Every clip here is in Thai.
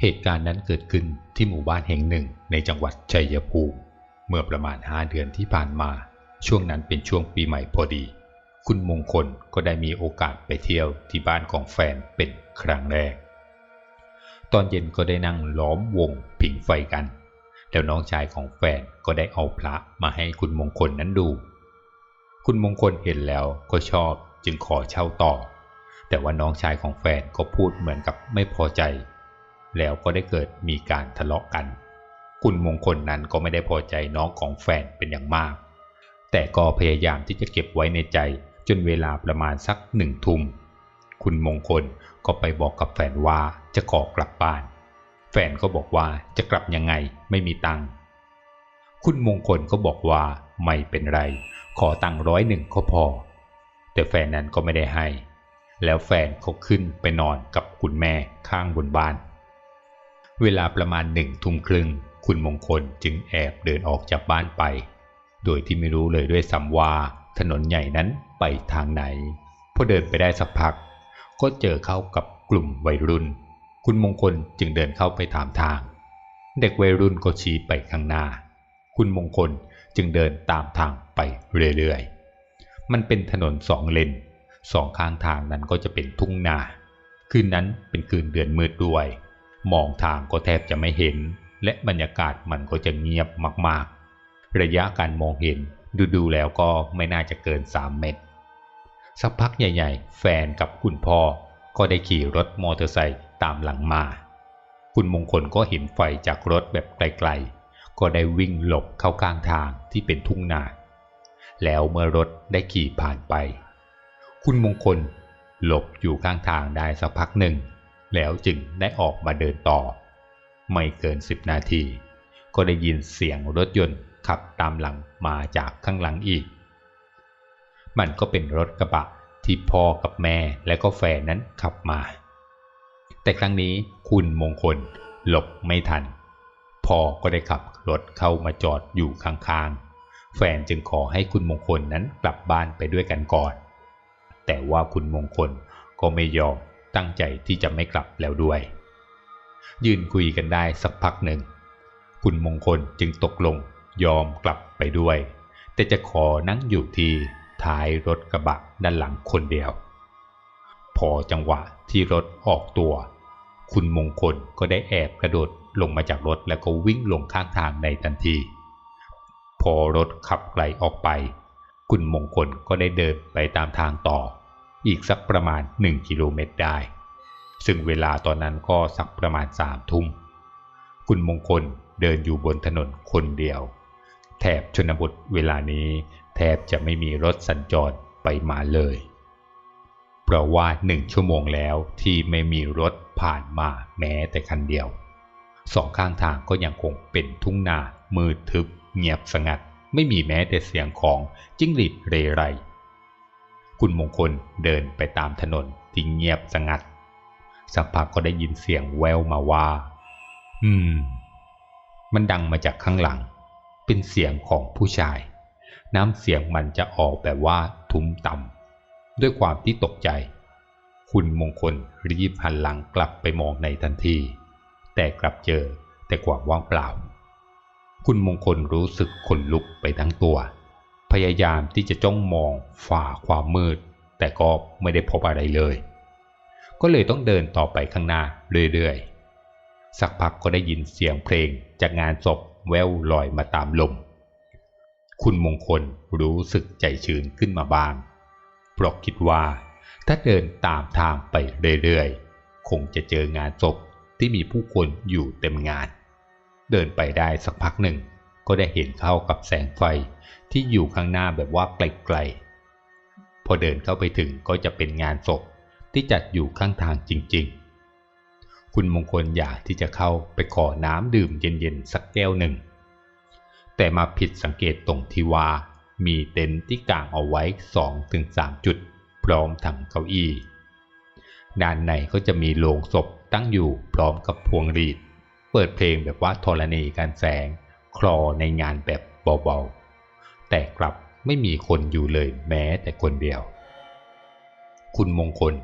เหตุการณ์นั้นเกิดขึ้นที่หมู่บ้านแห่งหนึ่งในจังหวัดชัยภูมิ เมื่อประมาณห้าเดือนที่ผ่านมา ช่วงนั้นเป็นช่วงปีใหม่พอดี คุณมงคลก็ได้มีโอกาสไปเที่ยวที่บ้านของแฟนเป็นครั้งแรก ตอนเย็นก็ได้นั่งล้อมวงผิงไฟกัน แล้วน้องชายของแฟนก็ได้เอาพระมาให้คุณมงคลนั้นดู คุณมงคลเห็นแล้วก็ชอบจึงขอเช่าต่อ แต่ว่าน้องชายของแฟนก็พูดเหมือนกับไม่พอใจ แล้วก็ได้เกิดมีการทะเลาะกัน คุณมงคลนั้นก็ไม่ได้พอใจน้องของแฟนเป็นอย่างมาก แต่ก็พยายามที่จะเก็บไว้ในใจจนเวลาประมาณสักหนึ่งทุ่ม คุณมงคลก็ไปบอกกับแฟนว่าจะขอกลับบ้าน แฟนก็บอกว่าจะกลับยังไงไม่มีตังค์ คุณมงคลก็บอกว่าไม่เป็นไร ขอตังค์ร้อยหนึ่งก็พอ แต่แฟนนั้นก็ไม่ได้ให้ แล้วแฟนเขาขึ้นไปนอนกับคุณแม่ข้างบนบ้าน เวลาประมาณหนึ่งทุ่มครึ่ง คุณมงคลจึงแอบเดินออกจากบ้านไป โดยที่ไม่รู้เลยด้วยซ้ำว่าถนนใหญ่นั้นไปทางไหน พอเดินไปได้สักพัก ก็เจอเข้ากับกลุ่มวัยรุ่น คุณมงคลจึงเดินเข้าไปถามทาง เด็กวัยรุ่นก็ชี้ไปข้างหน้า คุณมงคลจึงเดินตามทางไปเรื่อยๆ มันเป็นถนนสองเลน สองข้างทางนั้นก็จะเป็นทุ่งนา คืนนั้นเป็นคืนเดือนมืดด้วย มองทางก็แทบจะไม่เห็น และบรรยากาศมันก็จะเงียบมากๆ ระยะการมองเห็นดูๆแล้วก็ไม่น่าจะเกินสามเมตร สักพักใหญ่ๆ แฟนกับคุณพ่อก็ได้ขี่รถมอเตอร์ไซค์ตามหลังมา คุณมงคลก็เห็นไฟจากรถแบบไกลๆ ก็ได้วิ่งหลบเข้าข้างทางที่เป็นทุ่งนา แล้วเมื่อรถได้ขี่ผ่านไป คุณมงคลหลบอยู่ข้างทางได้สักพักหนึ่ง แล้วจึงได้ออกมาเดินต่อ ไม่เกินสิบนาที ก็ได้ยินเสียงรถยนต์ขับตามหลังมาจากข้างหลังอีก มันก็เป็นรถกระบะที่พ่อกับแม่และก็แฟนนั้นขับมา แต่ครั้งนี้คุณมงคลหลบไม่ทัน พ่อก็ได้ขับรถเข้ามาจอดอยู่ข้างๆ แฟนจึงขอให้คุณมงคลนั้นกลับบ้านไปด้วยกันก่อน แต่ว่าคุณมงคลก็ไม่ยอม ตั้งใจที่จะไม่กลับแล้วด้วย ยืนคุยกันได้สักพักหนึ่ง คุณมงคลจึงตกลงยอมกลับไปด้วย แต่จะขอนั่งอยู่ที่ท้ายรถกระบะด้านหลังคนเดียว พอจังหวะที่รถออกตัว คุณมงคลก็ได้แอบกระโดดลงมาจากรถแล้วก็วิ่งลงข้างทางในทันที พอรถขับไกลออกไป คุณมงคลก็ได้เดินไปตามทางต่อ อีกสักประมาณหนึ่งกิโลเมตรได้ ซึ่งเวลาตอนนั้นก็สักประมาณสามทุ่ม คุณมงคลเดินอยู่บนถนนคนเดียว แถบชนบทเวลานี้แทบจะไม่มีรถสัญจรไปมาเลย เพราะว่าหนึ่งชั่วโมงแล้วที่ไม่มีรถผ่านมาแม้แต่คันเดียว สองข้างทางก็ยังคงเป็นทุ่งนา มืดทึบ เงียบสงัด ไม่มีแม้แต่เสียงของจิ้งหรีดเรไร คุณมงคลเดินไปตามถนนที่เงียบสงัด สักพักก็ได้ยินเสียงแววมาว่า อืม มันดังมาจากข้างหลัง เป็นเสียงของผู้ชาย น้ำเสียงมันจะออกแบบว่าทุ้มต่ำด้วยความที่ตกใจ คุณมงคลรีบหันหลังกลับไปมองในทันที แต่กลับเจอแต่ความว่างเปล่า คุณมงคลรู้สึกขนลุกไปทั้งตัว พยายามที่จะจ้องมองฝ่าความมืด แต่ก็ไม่ได้พบอะไรเลย ก็เลยต้องเดินต่อไปข้างหน้าเรื่อยๆ สักพักก็ได้ยินเสียงเพลงจากงานศพแววลอยมาตามลม คุณมงคลรู้สึกใจชื้นขึ้นมาบ้างเพราะคิดว่า ถ้าเดินตามทางไปเรื่อยๆ คงจะเจองานศพที่มีผู้คนอยู่เต็มงาน เดินไปได้สักพักหนึ่ง ก็ได้เห็นเข้ากับแสงไฟที่อยู่ข้างหน้าแบบว่าไกลๆ พอเดินเข้าไปถึงก็จะเป็นงานศพที่จัดอยู่ข้างทางจริงๆ คุณมงคลอยากที่จะเข้าไปขอน้ำดื่มเย็นๆ สักแก้วหนึ่ง แต่มาผิดสังเกตตรงที่ว่า มีเต็นท์ที่กางเอาไว้สองถึงสามจุด พร้อมถังเก้าอี้ด้านในก็จะมีโลงศพตั้งอยู่พร้อมกับพวงหรีด เปิดเพลงแบบว่าธรณีการแสง คลอในงานแบบเบาๆ แต่กลับไม่มีคนอยู่เลยแม้แต่คนเดียว คุณมงคล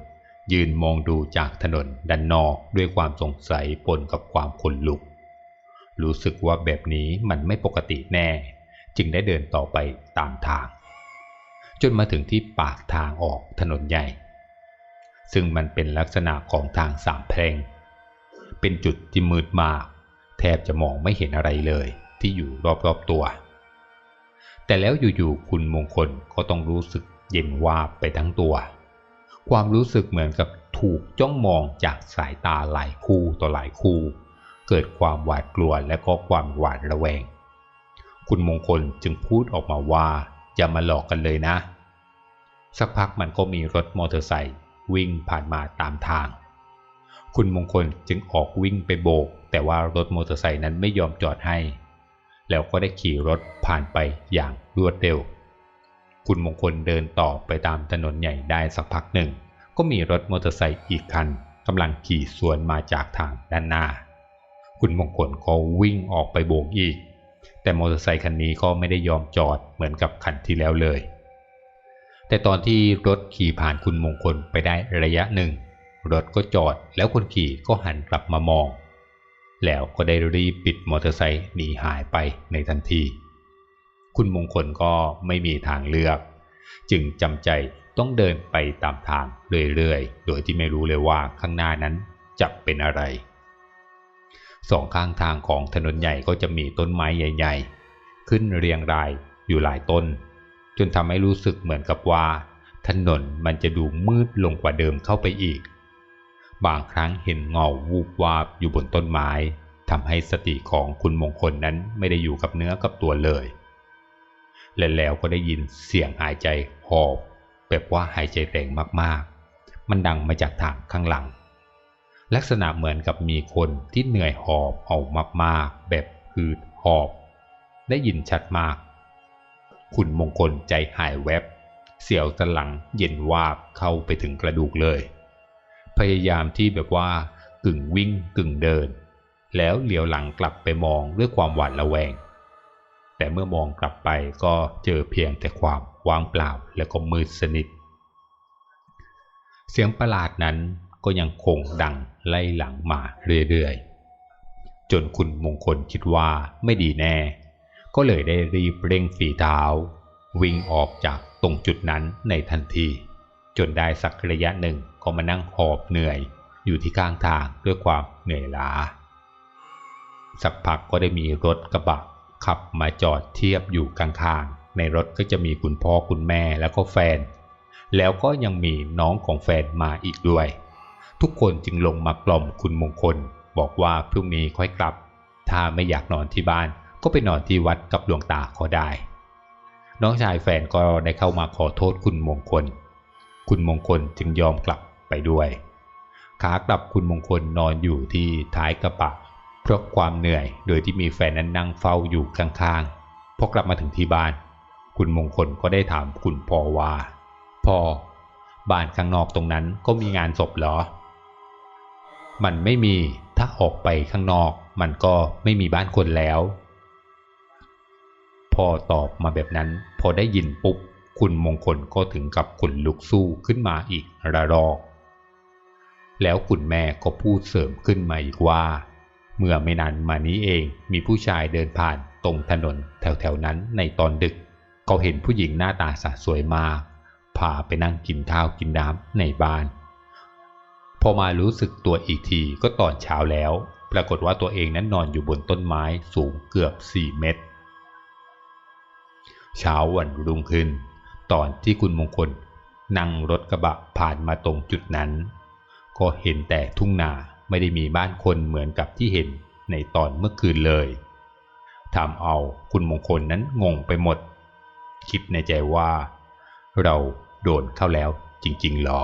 ยืนมองดูจากถนนด้านนอกด้วยความสงสัยปนกับความขนลุก รู้สึกว่าแบบนี้มันไม่ปกติแน่ จึงได้เดินต่อไปตามทาง จนมาถึงที่ปากทางออกถนนใหญ่ ซึ่งมันเป็นลักษณะของทางสามเพลงเป็นจุดที่มืดมาก แทบจะมองไม่เห็นอะไรเลย ที่อยู่รอบๆตัว แต่แล้วอยู่ๆคุณมงคลก็ต้องรู้สึกเย็นวาบไปทั้งตัว ความรู้สึกเหมือนกับถูกจ้องมองจากสายตาหลายคู่ต่อหลายคู่ เกิดความหวาดกลัวและก็ความหวาดระแวง คุณมงคลจึงพูดออกมาว่าอย่ามาหลอกกันเลยนะ สักพักมันก็มีรถมอเตอร์ไซค์วิ่งผ่านมาตามทาง คุณมงคลจึงออกวิ่งไปโบก แต่ว่ารถมอเตอร์ไซค์นั้นไม่ยอมจอดให้ แล้วก็ได้ขี่รถผ่านไปอย่างรวดเร็ว คุณมงคลเดินต่อไปตามถนนใหญ่ได้สักพักหนึ่ง ก็มีรถมอเตอร์ไซค์อีกคันกำลังขี่สวนมาจากทางด้านหน้า คุณมงคลก็วิ่งออกไปโบกอีก แต่มอเตอร์ไซค์คันนี้ก็ไม่ได้ยอมจอดเหมือนกับคันที่แล้วเลย แต่ตอนที่รถขี่ผ่านคุณมงคลไปได้ระยะหนึ่ง รถก็จอดแล้วคนขี่ก็หันกลับมามอง แล้วก็ได้รีบปิดมอเตอร์ไซค์หนีหายไปในทันที คุณมงคลก็ไม่มีทางเลือก จึงจำใจต้องเดินไปตามทางเรื่อยๆ โดยที่ไม่รู้เลยว่าข้างหน้านั้นจะเป็นอะไร สองข้างทางของถนนใหญ่ก็จะมีต้นไม้ใหญ่ ๆ ขึ้นเรียงรายอยู่หลายต้น จนทำให้รู้สึกเหมือนกับว่า ถนนมันจะดูมืดลงกว่าเดิมเข้าไปอีก บางครั้งเห็นเงาวูบวาบอยู่บนต้นไม้ทำให้สติของคุณมงคลนั้นไม่ได้อยู่กับเนื้อกับตัวเลย และแล้วก็ได้ยินเสียงหายใจหอบแบบว่าหายใจแรงมากๆ มันดังมาจากทางข้างหลัง ลักษณะเหมือนกับมีคนที่เหนื่อยหอบเอามากๆ แบบหืดหอบ ได้ยินชัดมาก คุณมงคลใจหายแวบ เสียวสลังเย็นวาบเข้าไปถึงกระดูกเลย พยายามที่แบบว่ากึ่งวิ่งกึ่งเดิน แล้วเหลียวหลังกลับไปมองด้วยความหวาดระแวง แต่เมื่อมองกลับไปก็เจอเพียงแต่ความว่างเปล่าและก็มืดสนิท เสียงประหลาดนั้นก็ยังคงดังไล่หลังมาเรื่อยๆ จนคุณมงคลคิดว่าไม่ดีแน่ ก็เลยได้รีบเร่งฝีเท้า วิ่งออกจากตรงจุดนั้นในทันที จนได้สักระยะหนึ่งก็มานั่งหอบเหนื่อยอยู่ที่ข้างทางด้วยความเหนื่อยล้า สักพักก็ได้มีรถกระบะขับมาจอดเทียบอยู่กลางๆในรถก็จะมีคุณพ่อคุณแม่แล้วก็แฟน แล้วก็ยังมีน้องของแฟนมาอีกด้วย ทุกคนจึงลงมากล่อมคุณมงคล บอกว่าพรุ่งนี้ค่อยกลับ ถ้าไม่อยากนอนที่บ้านก็ไปนอนที่วัดกับหลวงตาก็ได้ น้องชายแฟนก็ได้เข้ามาขอโทษคุณมงคล คุณมงคลจึงยอมกลับไปด้วย ขากลับคุณมงคลนอนอยู่ที่ท้ายกระบะเพราะความเหนื่อยโดยที่มีแฟนนั้นนั่งเฝ้าอยู่ข้างๆพอกลับมาถึงที่บ้าน คุณมงคลก็ได้ถามคุณพ่อว่าพ่อบ้านข้างนอกตรงนั้นก็มีงานศพเหรอ มันไม่มีถ้าออกไปข้างนอกมันก็ไม่มีบ้านคนแล้วพ่อตอบมาแบบนั้น พอได้ยินปุ๊บ คุณมงคลก็ถึงกับขนลุกสู้ขึ้นมาอีกระรอก แล้วคุณแม่ก็พูดเสริมขึ้นมาอีกว่า เมื่อไม่นานมานี้เองมีผู้ชายเดินผ่านตรงถนนแถวๆนั้นในตอนดึก เขาเห็นผู้หญิงหน้าตาสะสวยมากพาไปนั่งกินข้าวกินน้ำในบ้าน พอมารู้สึกตัวอีกทีก็ตอนเช้าแล้ว ปรากฏว่าตัวเองนั้นนอนอยู่บนต้นไม้สูงเกือบสี่เมตรเช้าวันรุ่งขึ้น ตอนที่คุณมงคล นั่งรถกระบะผ่านมาตรงจุดนั้น ก็เห็นแต่ทุ่งนาไม่ได้มีบ้านคนเหมือนกับที่เห็นในตอนเมื่อคืนเลยทำเอาคุณมงคลนั้นงงไปหมด คิดในใจว่า เราโดนเข้าแล้วจริงๆหรอ